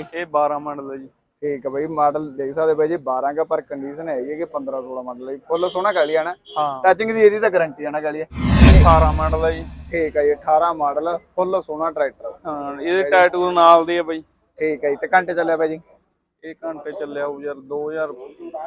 ਇਹ 12 ਮਾਡਲ ਹੈ ਜੀ। ਠੀਕ ਹੈ ਬਾਈ ਮਾਡਲ ਦੇਖ ਸਕਦੇ ਬਾਈ ਜੀ 12 ਦਾ ਪਰ ਕੰਡੀਸ਼ਨ ਹੈਗੀ ਕਿ 15 16 ਮਾਡਲ ਹੈ ਫੁੱਲ ਸੋਹਣਾ ਕਾਲੀ ਆ ਨਾ ਟੱਚਿੰਗ ਦੀ ਇਹਦੀ ਤਾਂ ਗਾਰੰਟੀ ਆ ਨਾ ਕਾਲੀ 18 ਮਾਡਲ ਹੈ ਜੀ। ਠੀਕ ਹੈ ਜੀ 18 ਮਾਡਲ ਫੁੱਲ ਸੋਹਣਾ ਟਰੈਕਟਰ ਹਾਂ ਇਹਦੇ ਟੈਟੂ ਨਾਲ ਦੇ ਆ ਬਾਈ। ਠੀਕ ਹੈ ਜੀ ਤੇ ਘੰਟੇ ਚੱਲਿਆ ਬਾਈ ਜੀ? ਇਹ ਘੰਟੇ ਚੱਲਿਆ ਹੋਊ ਯਾਰ 2000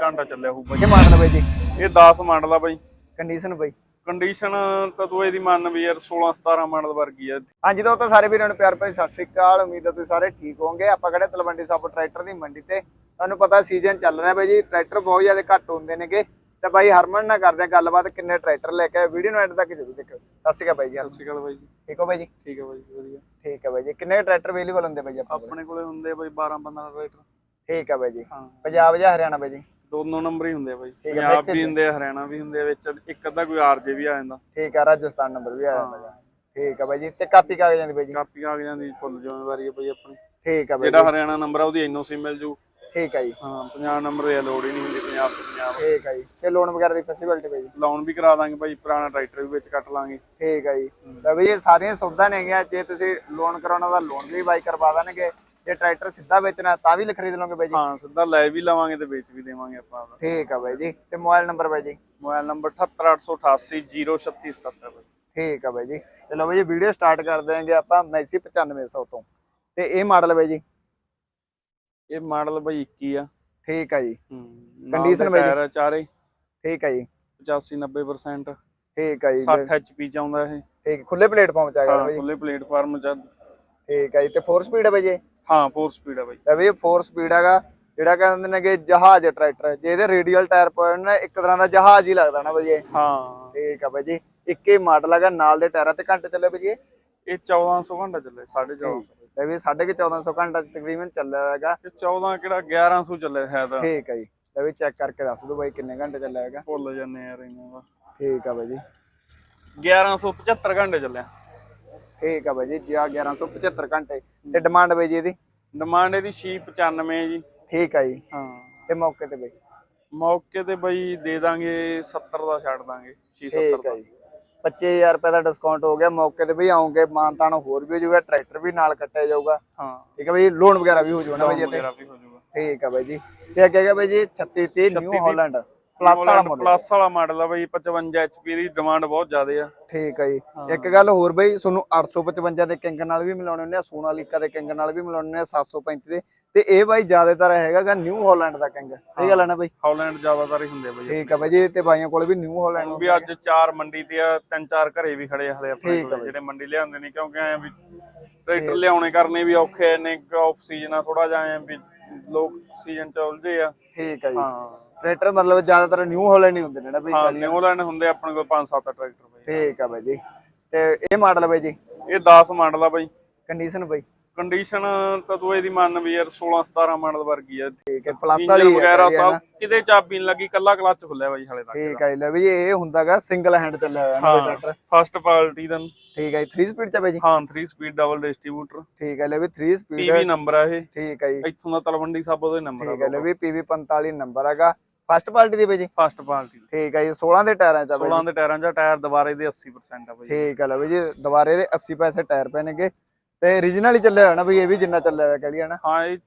ਘੰਟਾ ਚੱਲਿਆ ਹੋਊ ਬਾਈ। ਇਹ ਮਾਡਲ ਬਾਈ ਜੀ? ਇਹ 10 ਮਾਡਲ ਆ ਬਾਈ। ਕੰਡੀਸ਼ਨ ਬਾਈ। ਕੰਡੀਸ਼ਨ ਤਾਂ ਤੂੰ ਇਹਦੀ ਮੰਨ ਵੀ ਯਾਰ 16 17 ਮਾਡਲ ਵਰਗੀ ਆ। ਹਾਂਜੀ ਦੋਸਤੋ ਸਾਰੇ ਵੀਰਾਂ ਨੂੰ ਪਿਆਰ ਭਰੀ ਸਤਿ ਸ਼੍ਰੀ ਅਕਾਲ। ਉਮੀਦ ਹੈ ਤੁਸੀਂ ਸਾਰੇ ਠੀਕ ਹੋਵੋਗੇ। ਆਪਾਂ ਖੜੇ ਤਲਵੰਡੀ ਸਾਬੋ ਟਰੈਕਟਰ ਦੀ ਮੰਡੀ ਤੇ ਤੁਹਾਨੂੰ ਪਤਾ ਸੀਜ਼ਨ ਚੱਲ ਰਿਹਾ ਬਾਈ ਜੀ। ਟਰੈਕਟਰ ਬਹੁਤ ਜ਼ਿਆਦਾ ਘੱਟ ਹੁੰਦੇ ਨੇਗੇ। ਤੇ ਬਾਈ ਹਰਮਨ ਨਾਲ ਕਰਦੇ ਆ ਗੱਲਬਾਤ ਕਿੰਨੇ ਟਰੈਕਟਰ ਲੈ ਕੇ ਵੀਡੀਓ ਨੂੰ ਐਂਡ ਤੱਕ ਜ਼ਰੂਰ ਦੇਖਿਓ। ਸਤਿ ਸ਼੍ਰੀ ਅਕਾਲ ਬਾਈ ਜੀ। ਸਤਿ ਸ਼੍ਰੀ ਅਕਾਲ ਬਾਈ ਜੀ। ਠੀਕ ਹੋ ਬਾਈ ਜੀ? ਠੀਕ ਹੈ ਬਾਈ ਜੀ, ਵਧੀਆ। ਠੀਕ ਹੈ ਬਾਈ ਜੀ। ਕਿੰਨੇ ਟਰੈਕਟਰ ਅਵੇਲੇਬਲ ਹੁੰਦੇ ਬਾਈ? ਆਪਣੇ ਕੋਲੇ? ਹੁੰਦੇ ਬਾਈ 12 15 ਟਰੈਕਟਰ। ਠੀਕ ਹੈ ਬਾਈ ਜੀ। ਪੰਜਾਬ ਜਾਂ ਹਰਿਆਣਾ ਬਾਈ ਜੀ? ਦੋਨੋਂ ਨੰਬਰ ਹੀ ਹੁੰਦੇ ਆ ਬਾਈ। ਪੰਜਾਬ mix ਵੀ ਹੁੰਦੇ ਆ ਹਰਿਆਣਾ ਵੀ ਹੁੰਦੇ ਆ ਵਿੱਚ ਇੱਕ ਅੱਧਾ ਕੋਈ ਆਰਜੇ ਵੀ ਆ ਜਾਂਦਾ। ਠੀਕ ਹੈ ਰਾਜਸਥਾਨ ਨੰਬਰ ਵੀ ਆ ਜਾਂਦਾ ਗਾ। ਠੀਕ ਹੈ ਬਾਈ ਜੀ ਤੇ ਕਾਪੀ ਕਾਗਜ਼ਾਂ ਦੀ ਬਾਈ ਜੀ? ਕਾਪੀ ਕਾਗਜ਼ਾਂ ਦੀ ਫੁੱਲ ਜ਼ਿੰਮੇਵਾਰੀ ਹੈ ਬਾਈ ਆਪਣੀ। ਠੀਕ ਹੈ ਬਾਈ ਜਿਹੜਾ ਹਰਿਆਣਾ ਨੰਬਰ ਆ ਉਹਦੀ ਐਨਓਸੀ ਮਿਲ ਜੂ। ਠੀਕ ਹੈ ਜੀ। ਹਾਂ 50 ਨੰਬਰ ਦੀ ਲੋੜ ਹੀ ਨਹੀਂ ਹੁੰਦੀ ਪੰਜਾਬ ਤੋਂ ਪੰਜਾਬ ਠੀਕ ਹੈ ਜੀ। ਤੇ ਲੋਨ ਵਗੈਰਾ ਦੀ ਫੈਸਿਲਿਟੀ ਬਾਈ ਜੀ? ਲੋਨ ਵੀ ਕਰਾ ਦਾਂਗੇ ਭਾਈ ਪੁਰਾਣਾ ਟਰੈਕਟਰ ਵੀ ਵਿੱਚ ਕੱਟ ਲਾਂਗੇ। ਠੀਕ ਹੈ ਜੀ। ਤਾਂ ਬਈ ਇਹ ਸਾਰੀਆਂ ਸੁਵਿਧਾ ਨੇਗੀਆਂ ਜੇ ਤੁਸੀਂ ਲੋਨ ਕਰਾਉਣਾ ਦਾ ਲੋਨ ਵੀ ਬਾਈ ਕਰਵਾ ਦੇਣਗੇ। ਜੇ ਟਰੈਕਟਰ ਸਿੱਧਾ ਵੇਚਣਾ ਤਾਂ ਵੀ ਖਰੀਦ ਲਓਗੇ ਬਾਈ ਜੀ? ਹਾਂ ਸਿੱਧਾ ਲੈ ਵੀ ਲਵਾਂਗੇ ਤੇ ਵੇਚ ਵੀ ਦੇਵਾਂਗੇ ਆਪਾਂ ਠੀਕ ਹੈ ਬਾਈ ਜੀ। ਤੇ ਮੋਬਾਈਲ ਨੰਬਰ ਬਾਈ ਜੀ? ਮੋਬਾਈਲ ਨੰਬਰ 7888803677 ਬਾਈ। ਠੀਕ ਹੈ ਬਾਈ ਜੀ। ਚਲੋ ਬਾਈ ਜੀ ਵੀਡੀਓ ਸਟਾਰਟ ਕਰ ਦੇਵਾਂਗੇ ਆਪਾਂ ਮੈਸੀ 9500 ਤੋਂ। ਤੇ ਇਹ ਮਾਡਲ ਬਾਈ ਜੀ? ਇਹ ਮਾਡਲ ਬਾਈ 21 ਆ। ਠੀਕ ਹੈ ਜੀ Condition ਬਾਈ ਜੀ? ਆ ਚਾਰੇ। ਠੀਕ ਹੈ ਜੀ। 85 90% ਠੀਕ ਹੈ ਜੀ। 60 HP ਚ ਆਉਂਦਾ ਇਹ। ਠੀਕ ਖੁੱਲੇ ਪਲੇਟਫਾਰਮ ਚ ਆ ਗਿਆ ਬਾਈ ਜੀ। ਖੁੱਲੇ ਪਲੇਟਫਾਰਮ ਚ ਠੀਕ ਹੈ ਜੀ। ਤੇ 4 ਸਪੀਡ ਹੈ ਬਾਈ ਜੀ? ਹਾਂ 4 ਸਪੀਡ ਆ ਬਾਈ। ਤਾਂ ਬਈ 4 ਸਪੀਡ ਹੈਗਾ ਜਿਹੜਾ ਕਹਿੰਦੇ ਨੇ ਕਿ ਜਹਾਜ਼ ਟਰੈਕਟਰ ਜੇ ਇਹਦੇ ਰੇਡੀਅਲ ਟਾਇਰ ਪਾਏ ਨਾ ਇੱਕ ਤਰ੍ਹਾਂ ਦਾ ਜਹਾਜ਼ ਹੀ ਲੱਗਦਾ ਨਾ ਬਾਈ ਇਹ। ਹਾਂ। ਠੀਕ ਆ ਬਾਈ ਜੀ ਇੱਕੇ ਮਾਡਲ ਹੈਗਾ ਨਾਲ ਦੇ ਟਾਇਰਾਂ ਤੇ ਘੰਟੇ ਚੱਲੇ ਬਾਈ ਇਹ। ਇਹ 1400 ਘੰਟਾ ਚੱਲੇ 1450 ਤੇ ਵੀ 1450 ਘੰਟਾ ਤਕਰੀਬਨ ਚੱਲਿਆ ਇਹ 14 ਕਿਹੜਾ 1100 ਚੱਲੇ ਹੈ ਤਾਂ। ਠੀਕ ਹੈ ਜੀ ਤੇ ਵੀ ਚੈੱਕ ਕਰਕੇ ਦੱਸ ਦਿਓ ਬਾਈ ਕਿੰਨੇ ਘੰਟੇ ਚੱਲਿਆ ਹੋਏਗਾ ਭੁੱਲ ਜਾਂਦੇ ਯਾਰ ਇਹਨਾਂ ਦਾ ਠੀਕ ਆ ਬਾਈ ਜੀ। 1175 ਘੰਟੇ ਚੱਲਿਆ। ਠੀਕ ਆ ਬਾਈ ਜੀ ਜੀ 1175 ਘੰਟੇ ਤੇ ਡਿਮਾਂਡ ਬਾਈ ਜੀ ਇਹਦੀ? ਡਿਮਾਂਡ ਇਹਦੀ 695 ਜੀ। ਠੀਕ ਆ ਜੀ। ਹਾਂ। ਤੇ ਮੌਕੇ ਤੇ ਬਾਈ? ਮੌਕੇ ਤੇ ਬਈ ਦੇ ਦਾਂਗੇ 70 ਦਾ ਛੱਡ ਦਾਂਗੇ 670 ਠੀਕ ਦਾ। ਆ ਜੀ 25000 ਰੁਪਏ ਦਾ ਡਿਸਕਾਊਂਟ ਹੋ ਗਿਆ ਮੌਕੇ ਤੇ ਵੀ ਆਉਂਗੇ ਮਾਨਤਾਨ ਹੋਰ ਵੀ ਹੋ ਜਾਊਗਾ ਟਰੈਕਟਰ ਵੀ ਨਾਲ ਕੱਟਿਆ ਜਾਊਗਾ। ਹਾਂ। ਠੀਕ ਹੈ ਬਾਈ ਲੋਨ ਵਗੈਰਾ ਵੀ ਹੋ ਜਾਊਗਾ ਨਾ ਬਾਈ ਜੀ ਇੱਥੇ? ਵਗੈਰਾ ਵੀ ਹੋ ਜਾਊਗਾ। ਠੀਕ ਆ ਬਾਈ ਜੀ। ਤੇ ਅੱਗੇ ਹੈਗਾ ਬਾਈ ਜੀ 36 ਨਿਊ ਹਾਲੈਂਡ ਪਲੱਸ ਵਾਲਾ ਮਾਡਲ ਪਲੱਸ ਵਾਲਾ ਮਾਡਲ ਆ ਬਈ 55 HP ਦੀ ਡਿਮਾਂਡ ਬਹੁਤ ਜ਼ਿਆਦਾ ਆ। ਠੀਕ ਆ ਜੀ। ਇੱਕ ਗੱਲ ਹੋਰ ਬਈ ਤੁਹਾਨੂੰ 855 ਦੇ ਕਿੰਗ ਨਾਲ ਵੀ ਮਿਲਾਉਣੇ ਨੇ ਸੋਨਾਲੀਕਾ ਦੇ ਕਿੰਗ ਨਾਲ ਵੀ ਮਿਲਾਉਣੇ ਨੇ 735 ਦੇ। ਤੇ ਇਹ ਬਾਈ ਜ਼ਿਆਦਾਤਰ ਹੈਗਾਗਾ ਨਿਊ ਹਾਲੈਂਡ ਦਾ ਕਿੰਗ। ਸਹੀ ਗੱਲ ਹੈ ਨਾ ਬਾਈ? ਹਾਲੈਂਡ ਜ਼ਿਆਦਾਤਰ ਹੀ ਹੁੰਦੇ ਆ ਬਈ। ਠੀਕ ਆ ਬਾਈ ਜੀ ਤੇ ਬਾਈਆਂ ਕੋਲ ਵੀ ਨਿਊ ਹਾਲੈਂਡ ਵੀ ਅੱਜ ਚਾਰ ਮੰਡੀ ਤੇ ਆ ਤਿੰਨ ਚਾਰ ਘਰੇ ਵੀ ਖੜੇ ਆ ਹਲੇ ਆਪਣੇ ਆ ਕੋਲ ਜਿਹੜੇ ਮੰਡੀ ਲਿਆਉਂਦੇ ਨੇ ਕਿਉਂਕਿ ਐ ਵੀ ਟਰੈਕਟਰ ਲਿਆਉਣੇ ਕਰਨੇ ਵੀ ਔਖੇ ਨੇ ਆਫ ਸੀਜ਼ਨ ਆ ਥੋੜਾ ਜਿਹਾ ਐ ਵੀ ਲੋਕ ਸੀਜ਼ਨ ਚ ਉਲਝੇ ਆ। ਠੀਕ ਆ ਜੀ। ਹਾਂ। ਟਰੈਕਟਰ ਮਤਲਬ ਜ਼ਿਆਦਾਤਰ ਨਿਊ ਹਾਲੈਂਡ ਹੀ ਹੁੰਦੇ ਨੇ ਨਾ ਬਾਈ ਹਾਂ ਨਿਊਲੈਂਡ ਹੁੰਦੇ ਆਪਣੇ ਕੋਲ 5-7 ਟਰੈਕਟਰ ਬਈ। ਠੀਕ ਆ ਬਾਈ ਜੀ। ਤੇ ਇਹ ਮਾਡਲ ਬਾਈ ਜੀ? ਇਹ 10 ਮਾਡਲ ਆ ਬਈ। ਕੰਡੀਸ਼ਨ ਬਾਈ? ਕੰਡੀਸ਼ਨ ਤਾਂ ਤੂੰ ਇਹਦੀ ਮੰਨ ਵੀ ਯਾਰ 16-17 ਮਾਡਲ ਵਰਗੀ ਆ। ਠੀਕ ਹੈ ਪਲੱਸ ਵਾਲੀ ਵਗੈਰਾ ਸਭ। ਕਿਤੇ ਚਾਬੀ ਨਹੀਂ ਲੱਗੀ ਕੱਲਾ ਕਲੱਚ ਖੁੱਲਿਆ ਬਾਈ ਹਲੇ ਤੱਕ ਠੀਕ ਹੈ ਲੈ ਵੀ ਇਹ ਹੁੰਦਾਗਾ ਸਿੰਗਲ ਹੈਂਡ ਚੱਲਿਆ ਹੋਇਆ ਨਾ ਟਰੈਕਟਰ। ਫਸਟ ਪਾਰਟੀ ਦਾ। ਠੀਕ ਹੈ 3 ਸਪੀਡ ਚ ਬਾਈ ਜੀ? ਹਾਂ 3 ਸਪੀਡ ਡਬਲ ਡਿਸਟ੍ਰੀਬਿਊਟਰ ਠੀਕ ਹੈ ਲੈ ਵੀ 3 ਸਪੀਡ ਪੀਵੀ ਨੰਬਰ ਆ ਇਹ। ਠੀਕ ਹੈ ਜੀ। ਇੱਥੋਂ ਦਾ ਤਲਵੰਡੀ ਸਾਬੋ ਦੇ ਨੰਬਰ ਠੀਕ ਹੈ ਆ ਲੈ ਵੀ PV 45 ਨੰਬਰ ਹੈਗਾ ਫਸਟ ਪਾਰਟੀ ਦੀ ਬਾਈ ਜੀ? ਫਸਟ ਪਾਰਟੀ ਠੀਕ ਹੈ ਜੀ 16 ਦੇ ਟਾਇਰਾਂ ਚ ਆ ਬਾਈ 16 ਦੇ ਟਾਇਰਾਂ 'ਚ ਟਾਇਰ ਦੁਬਾਰੇ ਦੇ 80% ਆ ਬਾਈ ਠੀਕ ਹੈ ਲੈ ਵੀ ਜੀ ਦੁਬਾਰੇ ਦੇ 80 ਪੈਸੇ ਟਾਇਰ ਪੈਣਗੇ। ਤੇ origignal ਹੀ ਚੱਲਿਆ ਹੋਇਆ ਨਾ ਬਈ ਇਹ ਵੀ ਜਿੰਨਾ ਚੱਲਿਆ ਹੋਇਆ ਕਹ ਨਾ ਹਾਂ ਇਹ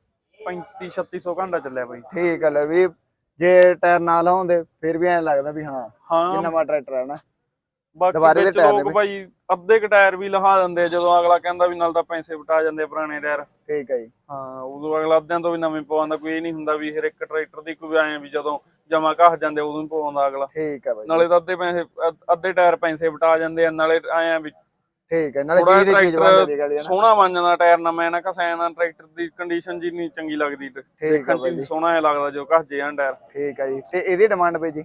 35 3600 ਘੰਟਾ ਚੱਲਿਆ ਬਾਈ। ਠੀਕ ਹੈ ਲੈ ਵੀ ਜੇ ਟਾਇਰ ਨਾ ਲਾਉਂਦੇ ਫਿਰ ਵੀ ਐਂ ਲੱਗਦਾ ਵੀ ਹਾਂ ਹਾਂ। ਨਵਾਂ ਟਰੈਕਟਰ ਹੈ ਨਾ ਬਾਕੀ ਦੇ ਟਾਇਰ ਲੋਕ ਬਾਈ ਅੱਧੇ ਕ ਟਾਇਰ ਵੀ ਲਹਾ ਦਿੰਦੇ ਜਦੋਂ ਅਗਲਾ ਕਹਿੰਦਾ ਵੀ ਨਾਲ ਤਾਂ ਪੈਸੇ ਵਟਾ ਜਾਂਦੇ ਪੁਰਾਣੇ ਟਾਇਰ। ਠੀਕ ਹੈ ਜੀ। ਹਾਂ ਉਦੋਂ ਅਗਲਾ ਅੱਧਿਆਂ ਤੋਂ ਵੀ ਨਵੇਂ ਪਵਾਉਂਦਾ ਕੋਈ ਇਹ ਨਹੀਂ ਹੁੰਦਾ ਵੀ ਹਰ ਇੱਕ ਟਰੈਕਟਰ ਦੀ ਕੋਈ ਐਂ ਵੀ ਜਦੋਂ ਜਮਾ ਘਸ ਜਾਂਦੇ ਉਦੋਂ ਹੀ ਪਵਾਉਂਦਾ ਅਗਲਾ। ਠੀਕ ਹੈ ਬਾਈ। ਨਾਲੇ ਤਾਂ ਅੱਧੇ ਪੈਸੇ ਅੱਧ- ਟਾਇਰ ਪੈਸੇ ਵਟਾ ਜਾਂਦੇ ਆ ਨਾਲੇ ਐਂ ਵੀ ਠੀਕ ਹੈ ਨਾਲੇ ਚੀਜ਼ ਦੀ ਚੀਜ਼ ਬਣ ਜਾਂਦੀ ਟਰੈਕਟਰ ਸੋਹਣਾ ਬਣ ਜਾਂਦਾ ਟਾਇਰ ਨਾ ਮੈਂ ਨਾ ਕਸਾਇਆ ਨਾ ਟਰੈਕਟਰ ਦੀ ਕੰਡੀਸ਼ਨ ਜੀ ਨਹੀਂ ਚੰਗੀ ਲੱਗਦੀ। ਹੈ ਦੇਖਣ ਚ ਸੋਹਣਾ ਜਿਹਾ ਲੱਗਦਾ ਜੋ ਘਸ ਜੇ ਟਾਇਰ। ਠੀਕ ਹੈ ਜੀ ਤੇ ਇਹਦੀ ਡਿਮਾਂਡ ਬਾਈ ਜੀ?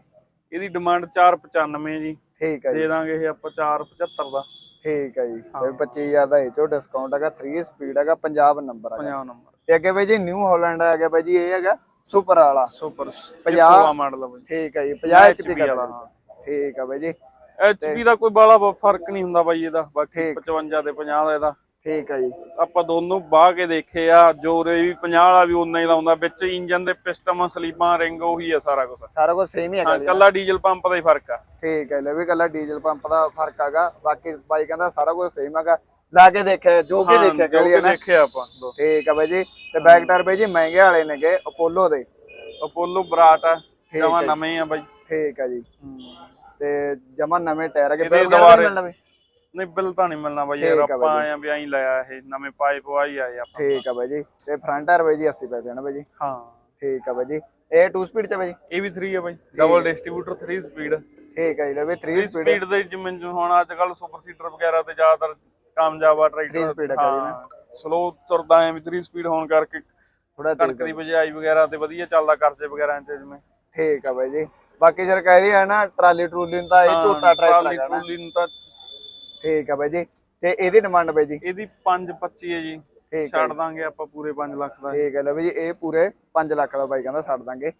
ਇਹਦੀ ਡਿਮਾਂਡ 495 ਜੀ। ਠੀਕ ਹੈ ਜੀ। ਦੇ ਦਾਂਗੇ ਇਹ ਆਪਾਂ 475 ਦਾ। ਠੀਕ ਹੈ ਜੀ। ਤੇ 25000 ਦਾ ਇਹ ਚੋਂ ਡਿਸਕਾਊਂਟ ਹੈਗਾ 3 ਸਪੀਡ ਹੈਗਾ ਪੰਜਾਬ ਨੰਬਰ ਹੈਗਾ। 50 ਨੰਬਰ। ਤੇ ਅੱਗੇ ਬਾਈ ਜੀ ਨਿਊ ਹਾਲੈਂਡ ਹੈਗਾ ਬਾਈ ਜੀ ਇਹ ਹੈਗਾ ਸੁਪਰ ਵਾਲਾ। ਸੁਪਰ 50 16 ਮਾਡਲ ਆ ਬਾਈ ਠੀਕ ਹੈ ਜੀ 50 HP ਐਚਪੀ ਵਾਲਾ, ਠੀਕ ਹੈ ਬਾਈ ਜੀ। ਐਚਪੀ ਦਾ ਕੋਈ ਬਾਲਾ ਫ਼ਰਕ ਨਹੀਂ ਹੁੰਦਾ ਬਾਈ ਇਹਦਾ ਬਾਕੀ ਠੀਕ। 55 ਤੇ 50 ਦਾ ਇਹਦਾ। ਠੀਕ ਹੈ ਜੀ। ਆਪਾਂ ਦੋਨੋਂ ਬਾਹ ਕੇ ਦੇਖੇ ਆ ਜੋਰੇ ਵੀ 50 ਵਾਲਾ ਵੀ ਉਨਾ ਹੀ ਲਾਉਂਦਾ ਵਿੱਚ ਇੰਜਨ ਦੇ ਪਿਸਟਨ ਸਲੀਪਾਂ ਰਿੰਗ ਉਹੀ ਆ ਸਾਰਾ ਕੁਝ ਸਾਰਾ ਕੁਝ ਸੇਮ ਹੀ ਹੈਗਾ ਜੀ। ਕੱਲਾ ਡੀਜ਼ਲ ਪੰਪ ਦਾ ਹੀ ਫ਼ਰਕ ਆ। ਠੀਕ ਹੈ ਲੈ ਵੀ ਕੱਲਾ ਡੀਜ਼ਲ ਪੰਪ ਦਾ ਫ਼ਰਕ ਹੈਗਾ ਬਾਕੀ ਬਾਈ ਕਹਿੰਦਾ ਸਾਰਾ ਕੁਝ ਸੇਮ ਹੈਗਾ। ਲਾ ਕੇ ਦੇਖਿਆ ਜੋ ਕਿ ਹਾਂ, ਦੇਖਿਆ ਜੋ ਕਰੀ ਕਿ ਨਾ। ਦੇਖਿਆ ਆਪਾਂ ਦੋ। ਠੀਕ ਆ ਬਾਈ ਜੀ ਤੇ ਬੈਕ ਟਾਇਰ ਬਾਈ ਜੀ ਮਹਿੰਗੇ ਵਾਲੇ ਨੇਗੇ ਅਪੋਲੋ ਦੇ। ਅਪੋਲੋ ਬਰਾਟ ਆ ਜਮਾ ਹੈ। ਨਵੇਂ ਆ ਬਾਈ। ਠੀਕ ਆ ਜੀ। ਹੂੰ। ਤੇ ਜਮਾ ਨਵੇਂ ਟਾਇਰ ਹੈਗੇ ਇਹਦੇ ਦੁਬਾਰੇ- ਮਿਲਣਾ ਬਈ ਨਹੀਂ ਬਿੱਲ ਤਾਂ ਨਹੀਂ ਮਿਲਣਾ ਬਾਈ ਠੀਕ ਯਾਰ ਆ ਆਪਾਂ ਬਾਈ ਆਏ ਆ ਵੀ ਐਂ ਲਾਇਆ ਇਹ ਨਵੇਂ ਪਾਈਪ ਵਾਈ ਆਏ ਆਪਾਂ। ਠੀਕ ਆ ਬਾਈ ਜੀ। ਤੇ ਫਰੰਟ ਟਾਇਰ ਬਾਈ ਜੀ 80 ਪੈਸੇ ਨਾ ਬਾਈ ਜੀ। ਹਾਂ। ਠੀਕ ਆ ਬਾਈ ਜੀ। ਇਹ 2 ਸਪੀਡ ਚ ਬਾਈ ਜੀ? ਇਹ ਵੀ 3 ਆ ਬਾਈ। ਡਬਲ ਡਿਸਟ੍ਰੀਬਿਊਟਰ 3 ਸਪੀਡ ਠੀਕ ਆ ਜੀ ਲੈ ਵੀ 3 3 ਸਪੀਡ ਸਪੀਡ ਦੇ ਜਿਵੇਂ ਜੋ ਹੁਣ ਅੱਜ ਕੱਲ ਸੁਪਰ ਸੀਟਰ ਵਗੈਰਾ ਤੇ ਜ਼ਿਆਦਾਤਰ ਕਾਮਯਾਬ ਆ ਟਰੈਕਟਰ। speed ਆ ਕਰੀ ਨਾ। ਸਲੋ ਤੁਰਦਾ ਐ ਵੀ 3 ਸਪੀਡ ਹੋਣ ਕਰਕੇ ਥੋੜਾ ਕਣਕ ਦੀ ਬਜਾਈ ਵਗੈਰਾ ਤੇ ਵਧੀਆ ਚੱਲਦਾ ਕਰਜ਼ੇ ਵਗੈਰਾ ਚ ਜਿਵੇਂ। ਠੀਕ ਆ ਬਾਈ ਜੀ। ਬਾਕੀ ਸਰ ਕਹਿ ਰਹੀ ਹੈ ਨਾ ਟਰਾਲੀ ਟਰੂਲੀ ਨੂੰ ਤਾਂ ਇਹ ਝੋਟਾ ਟਰੈਕਟਰ ਟਰਾਲੀ ਟਰੂਲੀ ਨੂੰ ਤਾਂ ਠੀਕ ਆ ਬਾਈ ਜੀ। ਤੇ ਇਹਦੀ ਡਿਮਾਂਡ ਬਾਈ ਜੀ? ਇਹਦੀ 5.25 ਹੈ ਜੀ। ਛੱਡ ਦਾਂਗੇ ਆਪਾਂ ਪੂਰੇ 5 ਲੱਖ ਦਾ। ਠੀਕ ਹੈ ਲੈ ਬਾਈ ਜੀ ਇਹ ਪੂਰੇ 5 ਲੱਖ ਦਾ ਬਾਈ ਕਹਿੰਦਾ ਛੱਡ ਦਾਂਗੇ।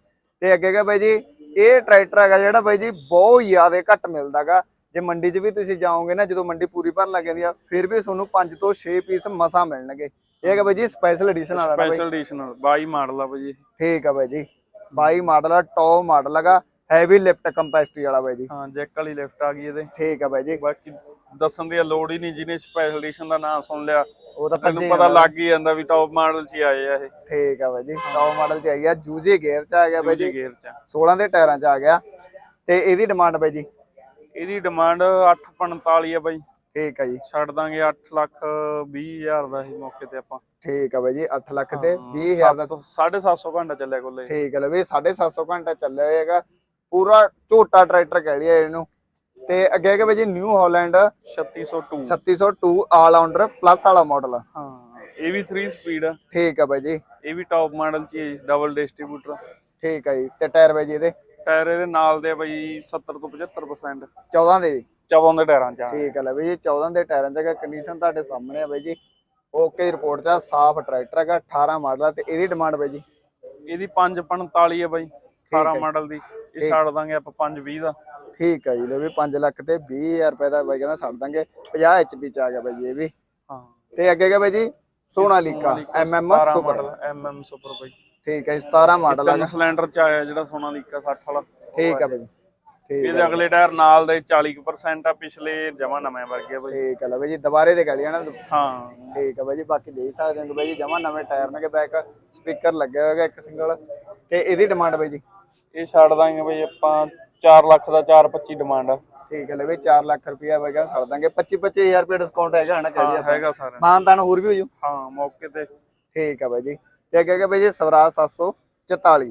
ਤੇ ਅੱਗੇ ਹੈਗਾ ਬਾਈ ਜੀ ਇਹ ਟਰੈਕਟਰ ਹੈਗਾ ਜਿਹੜਾ ਬਾਈ ਜੀ ਬਹੁਤ ਜ਼ਿਆਦਾ ਘੱਟ ਮਿਲਦਾਗਾ। ਜੇ ਮੰਡੀ 'ਚ ਵੀ ਤੁਸੀਂ ਜਾਓਗੇ ਨਾ ਜਦੋਂ ਮੰਡੀ ਪੂਰੀ ਭਰਨ ਲੱਗ ਜਾਂਦੀ ਆ ਫਿਰ ਵੀ ਤੁਹਾਨੂੰ 5 ਤੋਂ 6 ਪੀਸ ਮਸਾ ਮਿਲਣਗੇ। ਇਹ ਹੈਗਾ ਬਾਈ ਜੀ ਸਪੈਸ਼ਲ ਐਡੀਸ਼ਨ ਵਾਲਾ ਸਪੈਸ਼ਲ ਐਡੀਸ਼ਨ 22 ਮਾਡਲ ਆ ਬਾਈ ਇਹ। ਠੀਕ ਆ ਬਾਈ ਜੀ। 22 ਮਾਡਲ ਆ ਟੌਪ ਮਾਡਲ ਹੈਗਾ। ਹੈਵੀ ਲਿਫਟ ਕੰਪੈਸਿਟੀ ਵਾਲਾ ਬਾਈ ਜੀ। ਹਾਂ ਜੈਕ ਵਾਲੀ ਲਿਫਟ ਆ ਗਈ ਇਹਦੇ। ਠੀਕ ਆ ਬਾਈ ਜੀ। ਬਾਕੀ ਦੱਸਣ ਦੀ ਲੋੜ ਹੀ ਨਹੀਂ ਜਿਹਨੇ ਸਪੈਸ਼ਲ ਐਡੀਸ਼ਨ ਦਾ ਨਾਮ ਸੁਣ ਲਿਆ ਉਹ ਤਾਂ ਪੰਜੇ ਪਤਾ ਲੱਗ ਹੀ ਜਾਂਦਾ ਵੀ ਟੌਪ ਮਾਡਲ 'ਚ ਹੀ ਆਏ ਆ ਇਹ। ਠੀਕ ਆ ਬਾਈ ਜੀ ਟੌਪ ਮਾਡਲ 'ਚ ਆਈ ਆ ਜੂਜੀ ਗੇਅਰ 'ਚ ਆ ਗਿਆ ਬਾਈ ਜੀ। ਗੇਅਰ 'ਚ 16 ਦੇ ਟਾਇਰਾਂ 'ਚ ਆ ਗਿਆ। ਤੇ ਇਹਦੀ ਡਿਮਾਂਡ ਬਾਈ ਜੀ? ਇਹਦੀ ਡਿਮਾਂਡ 845 ਆ ਬਾਈ। ਠੀਕ ਆ ਜੀ। ਛੱਡ ਦਾਂਗੇ 8 ਲੱਖ 20 ਹਜ਼ਾਰ ਦਾ ਇਹ ਮੌਕੇ ਤੇ ਆਪਾਂ। ਠੀਕ ਆ ਬਾਈ ਜੀ 8 ਲੱਖ ਤੇ 20000 ਦਾ ਤੋਂ 750 ਘੰਟਾ ਚੱਲਿਆ ਕੋਲੇ। ਠੀਕ ਹੈ ਲੈ ਵੀ 750 ਘੰਟਾ ਚੱਲਿਆ ਹੋਏਗਾ ਪੂਰਾ ਝੋਟਾ ਟਰੈਕਟਰ ਕਹਿ ਲਿਆ ਇਹਨੂੰ। ਤੇ ਅੱਗੇ ਹੈਗਾ ਬਾਈ ਜੀ New Holland 3602 3602 all rounder plus ਵਾਲਾ ਮਾਡਲ ਹਾਂ ਇਹ ਵੀ 3 ਸਪੀਡ ਆ। ਠੀਕ ਆ ਬਾਈ ਜੀ। ਇਹ ਵੀ ਟੌਪ ਮਾਡਲ 'ਚ ਡਬਲ ਡਿਸਟ੍ਰੀਬਿਊਟਰ ਠੀਕ ਆ ਜੀ ਤੇ ਟਾਇਰ ਬਾਈ ਜੀ ਇਹਦੇ? ਟਾਇਰ ਇਹਦੇ ਨਾਲ ਦੇ ਆ ਬਾਈ 70 ਤੋਂ 75% 14 ਦੇ? ਜੀ 14 ਦੇ ਟਾਇਰਾਂ 'ਚ ਆ। ਠੀਕ ਹੈ ਲੈ ਬਾਈ ਜੀ 14 ਦੇ ਟਾਇਰਾਂ ਦਾ ਕੰਡੀਸ਼ਨ ਤੁਹਾਡੇ ਸਾਹਮਣੇ ਆ ਬਾਈ ਜੀ। ਓਕੇ ਰਿਪੋਰਟ ਚ ਆ, ਸਾਫ਼ ਟਰੈਕਟਰ ਹੈਗਾ 18 ਮਾਡਲ ਆ ਤੇ ਇਹਦੀ ਡਿਮਾਂਡ ਬਾਈ ਜੀ? ਇਹਦੀ 545 ਹੈ ਬਾਈ। 18 ਮਾਡਲ ਦੀ ਇਹ ਛੱਡ ਦਾਂਗੇ ਆਪਾਂ 520 ਦਾ। ਠੀਕ ਆ ਜੀ ਲੋ ਵੀ 5 ਲੱਖ ਤੇ 20000 ਰੁਪਏ ਦਾ ਬਾਈ ਕਹਿੰਦਾ ਛੱਡ ਦਾਂਗੇ 50 ਐਚਪੀ ਚ ਆ ਗਿਆ ਬਾਈ ਇਹ ਵੀ। ਹਾਂ। ਤੇ ਅੱਗੇ ਹੈਗਾ ਬਾਈ ਜੀ? Sonalika MM 17 super MM super ਬਾਈ। ਠੀਕ ਹੈ ਜੀ, 17 ਮਾਡਲ ਹੈਗਾ ਸਿਲੰਡਰ 'ਚ ਆਇਆ ਜਿਹੜਾ ਸੋਨਾਲੀਕਾ 60 ਵਾਲਾ। ਠੀਕ ਹੈ ਬਾਈ ਠੀਕ ਇਹਦੇ ਅਗਲੇ ਟਾਇਰ ਨਾਲ ਦੇ 40% ਆ ਪਿਛਲੇ ਜਮਾ ਨਵੇਂ ਵਰਗੇ ਆ ਬਾਈ। ਠੀਕ ਹੈ ਲੈ ਬਾਈ ਜੀ ਦੁਬਾਰੇ ਤੇ ਗਾਲੀਆਂ ਨਾ। ਹਾਂ। ਠੀਕ ਹੈ ਬਾਈ ਜੀ ਬਾਕੀ ਦੇਖ ਸਕਦੇ ਹੋ ਬਾਈ ਜੀ ਜਮਾ ਨਵੇਂ ਟਾਇਰ ਨੇ ਬੈਕ ਸਪੀਕਰ ਲੱਗਿਆ ਹੋਏਗਾ ਇੱਕ ਸਿੰਗਲ ਤੇ ਇਹਦੀ ਡਿਮਾਂਡ ਬਾਈ ਜੀ? ਇਹ ਛੱਡ ਦਾਂਗੇ ਬਾਈ ਆਪਾਂ 4 ਲੱਖ ਦਾ 425 ਡਿਮਾਂਡ ਆ। ਠੀਕ ਹੈ ਲੈ ਬਾਈ 4 ਲੱਖ ਰੁਪਇਆ ਕਹਿੰਦਾ ਛੱਡ ਦਾਂਗੇ। 25 25000 ਰੁਪਏ ਡਿਸਕਾਊਂਟ ਹੈਗਾ ਨਾ ਕਹਦੀ ਹਾਂ ਹੈਗਾ ਸਾਰਾ ਮਾਨਤਾਨ ਹੋਰ ਵੀ ਹੋ ਜੂ? ਹਾਂ ਮੌਕੇ ਤੇ। ਠੀਕ ਹੈ ਬਾਈ ਜੀ। ਤੇ ਅੱਗੇ ਹੈਗਾ ਬਾਈ ਜੀ ਸਵਰਾਜ 744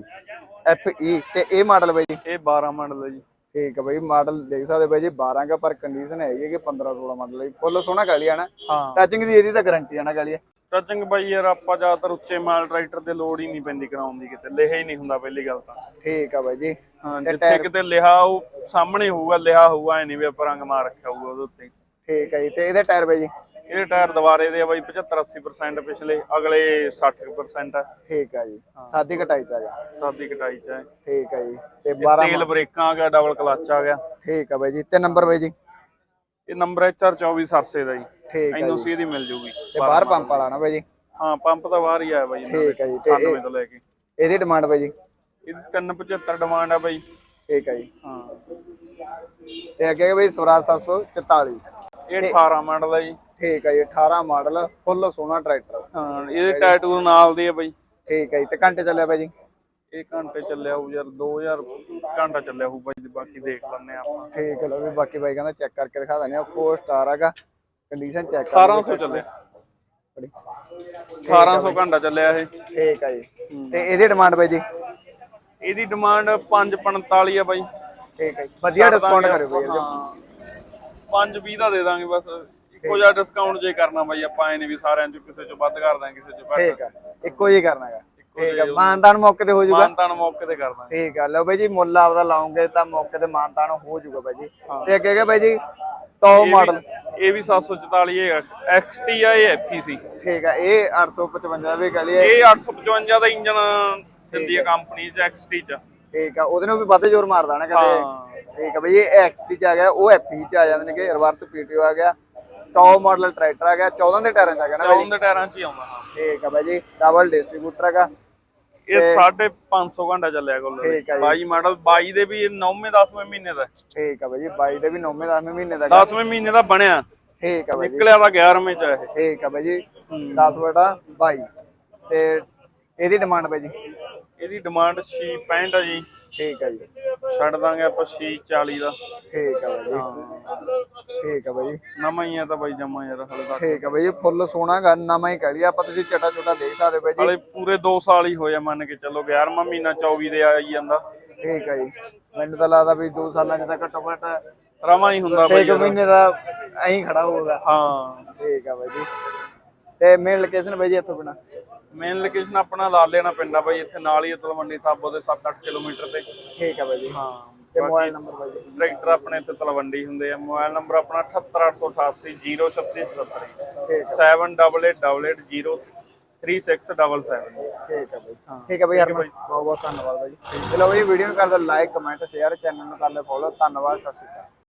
FE ਤੇ ਇਹ ਮਾਡਲ ਬਾਈ ਜੀ। ਇਹ 12 ਮਾਡਲ ਹੈ ਜੀ। ਠੀਕ ਹੈ ਬਾਈ ਮਾਡਲ ਦੇਖ ਸਕਦੇ ਬਾਈ ਜੀ 12 ਦਾ ਪਰ ਕੰਡੀਸ਼ਨ ਹੈਗੀ ਹੈ ਕਿ 15 16 ਮਾਡਲ ਹੈ ਫੁੱਲ ਸੋਹਣਾ ਗਾਲੀ ਆ ਨਾ। ਹਾਂ। ਟੱਚਿੰਗ ਦੀ ਇਹਦੀ ਤਾਂ ਗਾਰੰਟੀ ਆ ਨਾ ਗਾਲੀ ਟੱਚਿੰਗ ਬਾਈ ਯਾਰ ਆਪਾਂ ਜ਼ਿਆਦਾਤਰ ਉੱਚੇ ਮਾਲ ਟਰੈਕਟਰ ਤੇ ਲੋਡ ਹੀ ਨਹੀਂ ਪੈਂਦੀ ਕਰਾਉਣ ਦੀ ਕਿਤੇ। ਲਿਖਿਆ ਹੀ ਨਹੀਂ ਹੁੰਦਾ ਪਹਿਲੀ ਗੱਲ ਤਾਂ। ਠੀਕ ਆ ਬਾਈ ਜੀ। ਹਾਂ ਜਿੱਥੇ ਕਿਤੇ ਲਿਖਾ ਉਹ ਸਾਹਮਣੇ ਹੋਊਗਾ ਲਿਖਾ ਹੋਊਗਾ ਐ ਨਹੀਂ ਵੀ ਆਪਾਂ ਰੰਗ ਮਾਰ ਰੱਖਿਆ ਹੋਊਗਾ ਉਹਦੇ ਉੱਤੇ। ਠੀਕ ਹੈ ਜੀ ਤੇ ਇਹਦੇ ਟਾਇਰ ਬਾਈ ਜੀ। ਇਹਦੇ ਟਾਇਰ ਦੁਬਾਰੇ ਦੇ ਆ ਬਾਈ 75 80% ਪਿਛਲੇ ਅਗਲੇ 60% ਆ। ਠੀਕ ਆ ਜੀ। ਸਾਦੀ ਕਟਾਈ ਚ ਆ ਗਿਆ। ਸਾਦੀ ਕਟਾਈ ਚ ਹੈ ਠੀਕ ਆ ਜੀ। ਤੇ 12 ਤੇਲ ਬ੍ਰੇਕਾਂ ਆ ਗਿਆ ਡਬਲ ਕਲਚ ਆ ਗਿਆ। ਠੀਕ ਆ ਬਾਈ ਜੀ। ਤੇ ਨੰਬਰ ਬਾਈ ਜੀ? ਇਹ ਨੰਬਰ HR24 ਸਰਸੇ ਦਾ ਜੀ। ਠੀਕ ਆ ਐਨਓਸੀ ਦੀ ਮਿਲ ਜੂਗੀ। ਤੇ ਬਾਹਰ ਪੰਪ ਵਾਲਾ ਨਾ ਬਾਈ ਜੀ? ਹਾਂ ਪੰਪ ਤਾਂ ਬਾਹਰ ਹੀ ਆਇਆ ਬਾਈ ਠੀਕ ਆ ਜੀ। ਤੇ 98 ਤੋਂ ਲੈ ਕੇ। ਇਹਦੀ ਡਿਮਾਂਡ ਬਾਈ ਜੀ? ਇਹਦੀ 375 ਡਿਮਾਂਡ ਆ ਬਾਈ। ਠੀਕ ਆ ਜੀ। ਹਾਂ। ਤੇ ਅੱਗੇ ਬਾਈ ਸਵਰਾਜ 744 ਇਹ 18 ਮਾਡਲ ਆ ਜੀ। ਠੀਕ ਆ ਜੀ 18 ਮਾਡਲ ਫੁੱਲ ਸੋਹਣਾ ਟਰੈਕਟਰ। ਹਾਂ ਇਹਦੇ ਟੈਟੂ ਨਾਲ ਦੇ ਆ ਬਾਈ। ਠੀਕ ਆ ਜੀ ਤੇ ਘੰਟੇ ਚੱਲਿਆ ਬਾਈ ਜੀ? ਇਹ ਘੰਟੇ ਚੱਲਿਆ ਹੋਊ ਯਾਰ 2000 ਘੰਟਾ ਚੱਲਿਆ ਹੋਊ ਬਾਈ ਬਾਕੀ ਦੇਖ ਲੈਣੇ ਆਪਾਂ। ਠੀਕ ਹੈ ਲੋ ਵੀ ਬਾਕੀ ਬਾਈ ਕਹਿੰਦਾ ਚੈੱਕ ਕਰਕੇ ਦਿਖਾ ਦਿੰਦੇ ਆ 4 ਸਟਾਰ ਹੈਗਾ ਕੰਡੀਸ਼ਨ ਚੈੱਕ 1800 ਚੱਲਿਆ। 1800 ਘੰਟਾ ਚੱਲਿਆ ਇਹ। ਠੀਕ ਆ ਜੀ। ਤੇ ਇਹਦੀ ਡਿਮਾਂਡ ਬਾਈ ਜੀ? ਇਹਦੀ ਡਿਮਾਂਡ 545 ਆ ਬਾਈ। ਠੀਕ ਹੈ ਵਧੀਆ ਡਿਸਕਾਊਂਟ ਕਰਿਓ ਬਾਈ ਇਹਦੇ। ਹਾਂ। 520 ਦਾ ਦੇ ਦਾਂਗੇ ਬਸ। ਇੱਕੋ ਜਿਹਾ ਡਿਸਕਾਊਂਟ ਜੇ ਕਰਨਾ ਬਾਈ ਆਪਾਂ ਐ ਨਹੀਂ ਵੀ ਸਾਰਿਆਂ ਚੋਂ ਕਿਸੇ ਚੋਂ ਵੱਧ ਕਰ ਦਾਂਗੇ ਕਿਸੇ ਚੋਂ ਘੱਟ। ਠੀਕ ਆ ਇੱਕੋ ਹੀ ਕਰਨਾ ਹੈਗਾ। ਠੀਕ ਆ ਮਾਨਤਾਨ ਮੌਕੇ ਤੇ ਹੋ ਜਾਊਗਾ। ਮਾਨਤਾਨ ਮੌਕੇ ਤੇ ਕਰ ਦਾਂਗੇ। ਠੀਕ ਆ ਲਓ ਬਾਈ ਜੀ ਮੁੱਲ ਆਪਦਾ ਲਾਉਂਗੇ ਤਾਂ ਮੌਕੇ ਤੇ ਮਾਨਤਾਨ ਹੋ ਜਾਊਗਾ ਬਾਈ ਜੀ। ਤੇ ਅੱਗੇ ਹੈਗਾ ਬਾਈ ਜੀ ਟੌਪ ਮਾਡਲ ਇਹ ਵੀ 744 ਹੈ XT ਆ ਇਹ FEC ਠੀਕ ਆ ਇਹ 855 ਵੀ ਗਲੀ ਹੈ ਇਹ 855 ਦਾ ਇੰਜਨ ਦਿੰਦੀ ਹੈ ਕੰਪਨੀ ਚ XT ਚ। ਠੀਕ ਆ ਉਹਦੇ ਨੂੰ ਵੀ ਵੱਧ ਜ਼ੋਰ ਮਾਰਦਾ ਨਾ ਕਦੇ। ਠੀਕ ਆ ਬਈ ਇਹ ਐਕਸਟੀ ਚ ਆ ਗਿਆ ਉਹ ਐਫਈ ਚ ਆ ਜਾਂਦੇ ਨੇਗੇ ਰਿਵਰਸ ਪੀਟੀਓ ਆ ਗਿਆ। ਟੌਪ ਮਾਡਲ ਟਰੈਕਟਰ ਆ ਗਿਆ 14 ਦੇ ਟਾਇਰਾਂ ਚ ਆ ਗਿਆ ਨਾ ਬਾਈ ਚੌਂ ਦੇ ਟਾਇਰਾਂ ਚ ਹੀ ਆਉਂਦਾ ਹਾਂ। ਠੀਕ ਆ ਬਾਈ ਜੀ ਡਬਲ ਡਿਸਟ੍ਰੀਬਿਊਟਰ ਹੈਗਾ। ਇਹ 550 ਘੰਟਾ ਚੱਲਿਆ ਕੋਲ ਠੀਕ ਆ ਜੀ। 22 ਮਾਡਲ 22 ਦੇ ਵੀ 9ਵੇਂ 10ਵੇਂ ਮਹੀਨੇ ਦਾ ਠੀਕ ਆ ਬਾਈ ਜੀ 22 ਦੇ ਵੀ 9ਵੇਂ 10ਵੇਂ ਮਹੀਨੇ ਦਾ 10ਵੇਂ ਮਹੀਨੇ ਦਾ ਬਣਿਆ। ਠੀਕ ਆ ਬਾਈ ਜੀ। ਨਿਕਲਿਆ ਵਾ 11ਵੇਂ ਚ ਇਹ। ਠੀਕ ਆ ਬਾਈ ਜੀ। ਹੂੰ। 10 ਬਟਾ 22 ਤੇ ਇਹਦੀ ਡਿਮਾਂਡ ਬਾਈ ਜੀ? ਇਹਦੀ ਡਿਮਾਂਡ 665 ਆ ਜੀ। ਠੀਕ ਆ ਜੀ। ਛੱਡ ਦਾਂਗੇ ਆਪਾਂ 640 ਦਾ। ਠੀਕ ਆ ਬਾਈ ਜੀ। ਠੀਕ ਆ ਬਾਈ ਨਵਾਂ ਹੀ ਆ ਤਾਂ ਬਾਈ ਜਮਾ ਯਾਰ ਹਲੇ ਤੱਕ। ਠੀਕ ਆ ਬਾਈ ਫੁੱਲ ਸੋਹਣਾ ਗਾ ਨਵਾਂ ਹੀ ਕਹਿ ਲਿਆ ਆਪਾਂ ਤੁਸੀਂ ਚਟਾ ਚਟਾ ਦੇਖ ਸਕਦੇ ਹੋ ਬਾਈ ਜੀ। ਹਲੇ ਪੂਰੇ 2 ਸਾਲ ਹੀ ਹੋਇਆ ਮੰਨ ਕੇ ਚੱਲੋ 11ਵਾਂ ਮਹੀਨਾ 24 ਦੇ ਆਈ ਜਾਂਦਾ। ਠੀਕ ਆ ਜੀ। ਮੈਨੂੰ ਤਾਂ ਲੱਗਦਾ ਵੀ 2 ਸਾਲਾਂ ਚ ਤਾਂ ਘੱਟੋ ਘੱਟ ਰਵਾਂ ਹੀ ਹੁੰਦਾ 6 ਬਾਈ ਯਾਰ। ਮਹੀਨੇ ਦਾ ਐਂ ਖੜਾ ਹੋਊਗਾ। ਹਾਂ। ਠੀਕ ਆ ਬਾਈ ਜੀ। ਤੇ ਮੇਨ ਲੋਕੇਸ਼ਨ ਬਾਈ ਜੀ ਇੱਥੋਂ ਬਿਨਾ। ਮੇਨ ਲੋਕੇਸ਼ਨ ਆਪਣਾ ਲਾ ਲੈਣਾ ਪਿੰਡਾ ਬਾਈ ਇੱਥੇ ਨਾਲ ਹੀ ਹੈ ਤਲਵੰਡੀ ਸਾਬੋ ਦੇ 7-8 ਕਿਲੋਮੀਟਰ ਤੇ। ਠੀਕ ਆ ਬਾਈ ਜੀ। ਹਾਂ ਤੇ ਮੋਬਾਈਲ ਨੰਬਰ ਬਾਈ ਜੀ। ਟਰੈਕਟਰ ਆਪਣੇ ਇੱਥੇ ਤਲਵੰਡੀ ਹੁੰਦੇ ਆ। ਮੋਬਾਈਲ ਨੰਬਰ ਆਪਣਾ 78888 03677 ਠੀਕ 7888036777 ਠੀਕ ਆ ਬਾਈ। ਠੀਕ ਆ ਬਾਈ ਹਰਮਨ। ਬਹੁਤ ਬਹੁਤ ਧੰਨਵਾਦ ਬਾਈ ਚਲੋ ਬਾਈ ਵੀਡੀਓ ਨੂੰ ਕਰ ਲਾਈਕ ਕਮੈਂਟ ਸ਼ੇਅਰ ਚੈਨਲ ਨੂੰ ਕਰ ਲਿਓ ਫੋਲੋ ਧੰਨਵਾਦ ਸਤਿ ਸ਼੍ਰੀ ਅਕਾਲ।